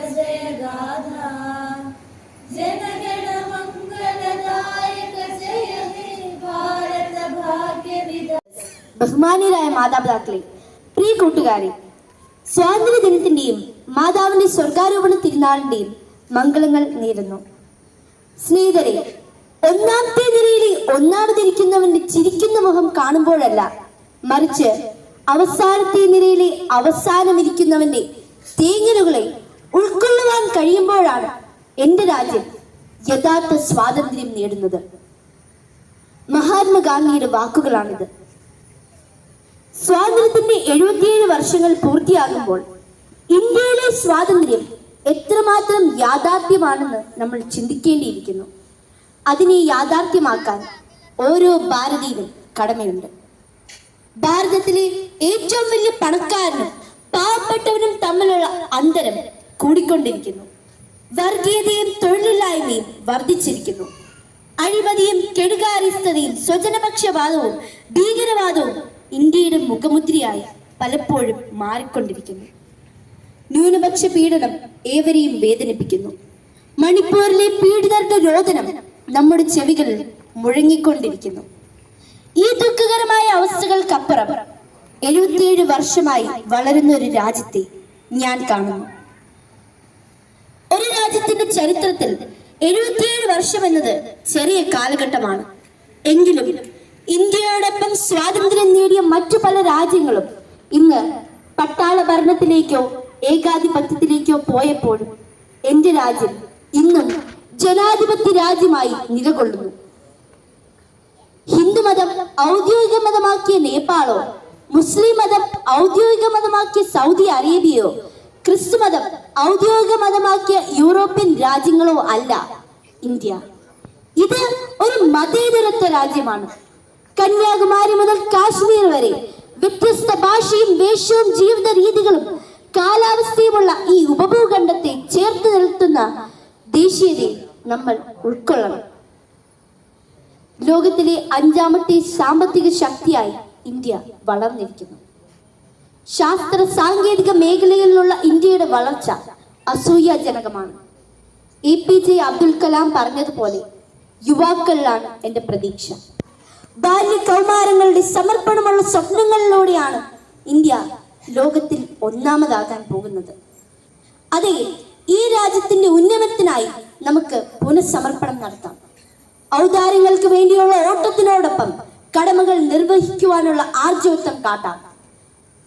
जयगाथा जनगण मङ्गलदायक जय हे भारत भाग्य ബഹുമാന്യരായ മാതാപിതാക്കളെ പ്രിയ കൂട്ടുകാരെ സ്വാതന്ത്ര്യ ദിനത്തിന്റെയും മാതാവിന്റെ സ്വർഗാരോപണ തിരുനാളിന്റെയും മംഗളങ്ങൾ നേരുന്നു സ്നേഹിതരെ ഒന്നാമത്തെ നിരയിലെ ഒന്നാമതിരിക്കുന്നവന്റെ ചിരിക്കുന്ന മുഖം കാണുമ്പോഴല്ല മറിച്ച് അവസാനത്തെ നിരയിലെ അവസാനമിരിക്കുന്നവന്റെ തേങ്ങലുകളെ ഉൾക്കൊള്ളുവാൻ കഴിയുമ്പോഴാണ് എന്റെ രാജ്യം യഥാർത്ഥ സ്വാതന്ത്ര്യം നേടുന്നത്. മഹാത്മാഗാന്ധിയുടെ വാക്കുകളാണിത്. സ്വാതന്ത്ര്യത്തിന്റെ എഴുപത്തിയേഴ് വർഷങ്ങൾ പൂർത്തിയാകുമ്പോൾ ഇന്ത്യയിലെ സ്വാതന്ത്ര്യം എത്രമാത്രം യാഥാർത്ഥ്യമാണെന്ന് നമ്മൾ ചിന്തിക്കേണ്ടിയിരിക്കുന്നു. അതിനെ യാഥാർത്ഥ്യമാക്കാൻ ഓരോ ഭാരതീയനും കടമയുണ്ട്. ഭാരതത്തിലെ ഏറ്റവും വലിയ പണക്കാരനും പാവപ്പെട്ടവനും തമ്മിലുള്ള അന്തരം കൂടിക്കൊണ്ടിരിക്കുന്നു. വർഗീയതയും തൊഴിലില്ലായ്മയും വർദ്ധിച്ചിരിക്കുന്നു. അഴിമതിയും കെടുകാരിസ്ഥതയും സ്വജനപക്ഷപാതവും ഭീകരവാദവും ഇന്ത്യയുടെ മുഖമുദ്രയായി പലപ്പോഴും മാറിക്കൊണ്ടിരിക്കുന്നു. ന്യൂനപക്ഷ പീഡനം ഏവരെയും വേദനിപ്പിക്കുന്നു. മണിപ്പൂരിലെ പീഡിതരുടെ രോദനം നമ്മുടെ ചെവികളിൽ മുഴങ്ങിക്കൊണ്ടിരിക്കുന്നു. ഈ ദുഃഖകരമായ അവസ്ഥകൾക്കപ്പുറം എഴുപത്തിയേഴ് വർഷമായി വളരുന്ന ഒരു രാജ്യത്തെ ഞാൻ കാണുന്നു. ചരിത്രത്തിൽ എഴുപത്തിയേഴ് വർഷം എന്നത് ചെറിയ കാലഘട്ടമാണ്. എങ്കിലും ഇന്ത്യയോടൊപ്പം സ്വാതന്ത്ര്യം നേടിയ മറ്റു പല രാജ്യങ്ങളും ഇന്ന് പട്ടാള ഭരണത്തിലേക്കോ ഏകാധിപത്യത്തിലേക്കോ പോയപ്പോഴും എന്റെ രാജ്യം ഇന്നും ജനാധിപത്യ രാജ്യമായി നിലകൊള്ളുന്നു. ഹിന്ദുമതം ഔദ്യോഗിക മതമാക്കിയ നേപ്പാളോ മുസ്ലിം മതം ഔദ്യോഗിക മതമാക്കിയ സൗദി അറേബ്യയോ ക്രിസ്തു മതം ഔദ്യോഗിക മതമാക്കിയ യൂറോപ്യൻ രാജ്യങ്ങളോ അല്ല ഇന്ത്യ. ഇത് ഒരു മതേതരത്വ രാജ്യമാണ്. കന്യാകുമാരി മുതൽ കാശ്മീർ വരെ വ്യത്യസ്ത ഭാഷയും വേഷവും ജീവിത രീതികളും കാലാവസ്ഥയുമുള്ള ഈ ഉപഭൂഖണ്ഡത്തെ ചേർത്ത് നിർത്തുന്ന ദേശീയതയെ നമ്മൾ ഉൾക്കൊള്ളണം. ലോകത്തിലെ അഞ്ചാമത്തെ സാമ്പത്തിക ശക്തിയായി ഇന്ത്യ വളർന്നിരിക്കുന്നു. ശാസ്ത്ര സാങ്കേതിക ഇന്ത്യയുടെ വളർച്ച അസൂയാജനകമാണ്. A P J Abdul Kalam പറഞ്ഞതുപോലെ യുവാക്കളിലാണ് എന്റെ പ്രതീക്ഷ. ബാല്യ കൗമാരങ്ങളുടെ സമർപ്പണമുള്ള സ്വപ്നങ്ങളിലൂടെയാണ് ഇന്ത്യ ലോകത്തിൽ ഒന്നാമതാകാൻ പോകുന്നത്. അതെ ഈ രാജ്യത്തിന്റെ ഉന്നമനത്തിനായി നമുക്ക് പുനഃസമർപ്പണം നടത്താം. ഔദാര്യങ്ങൾക്ക് വേണ്ടിയുള്ള ഓട്ടത്തിനോടൊപ്പം കടമകൾ നിർവഹിക്കുവാനുള്ള ആർജവത്വം കാട്ടാം.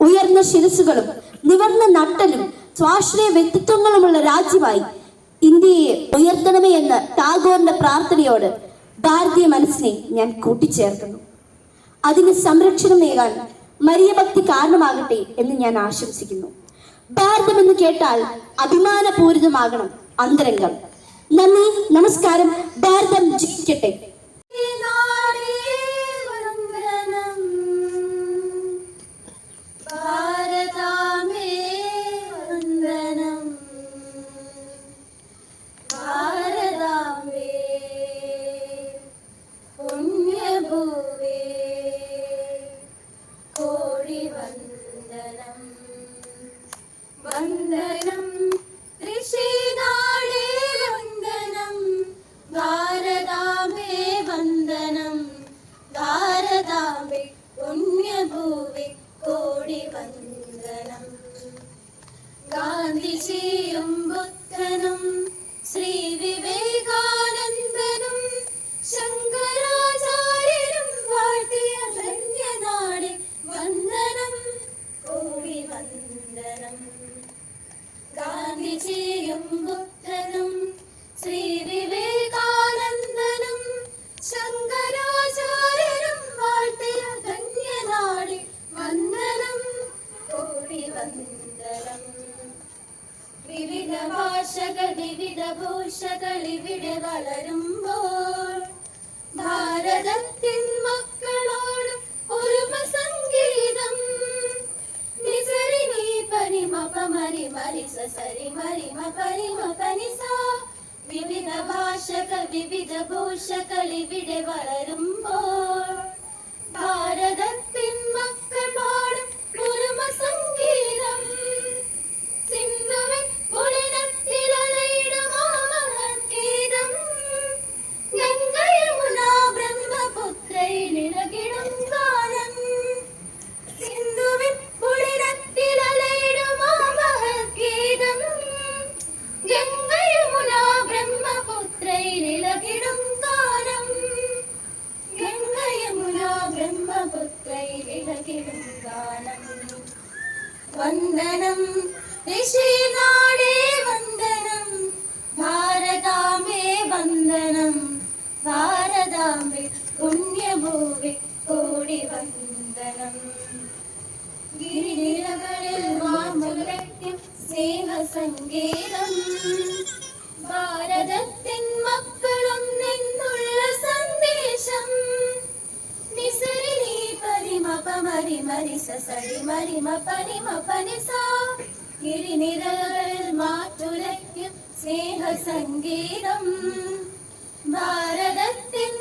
ഉയർന്ന ശിരസുകളും നിവർന്ന നട്ടലും സ്വാശ്രയ വ്യക്തിത്വങ്ങളുമുള്ള രാജ്യമായി ഇന്ത്യയെ ഉയർത്തണമേ എന്ന ടാഗോറിന്റെ പ്രാർത്ഥനയോട് ഭാരതീയ മനസ്സിനെ ഞാൻ കൂട്ടിച്ചേർക്കുന്നു. അതിന് സംരക്ഷണം നേകാൻ മരിയഭക്തി കാരണമാകട്ടെ എന്ന് ഞാൻ ആശംസിക്കുന്നു. ഭാരതം എന്ന് കേട്ടാൽ അഭിമാനപൂരിതമാകണം അന്തരംഗം. നന്ദി നമസ്കാരം. ഭാരതം ജയിക്കട്ടെ. ഗാന്ധിജിയും ബുദ്ധനും ശ്രീ വിവേകാനന്ദനും ശങ്കരാചാര്യനും വാഴ്ത്തിയ ധന്യനാടി വന്ദനം കോടി വന്ദനം. ഗാന്ധിജിയും ബുദ്ധനും ശ്രീ വിവേകാനന്ദനും ഭാഷകൾ വിവിധ ഭൂഷകൾ ഇവിടെ വളരുമ്പോൾ ഭാരതത്തിൻ സ്നേഹസംഗീതം ഭാരതത്തിൻ നിന്നുള്ള സന്ദേശം. നിസരി പരിമ പമരി മരി സരി മരിമ പരിമ പനിസ ഗിരിനിരകളിൽ മാറ്റുലയ്ക്കും സ്നേഹസംഗീതം ഭാരതത്തിൻ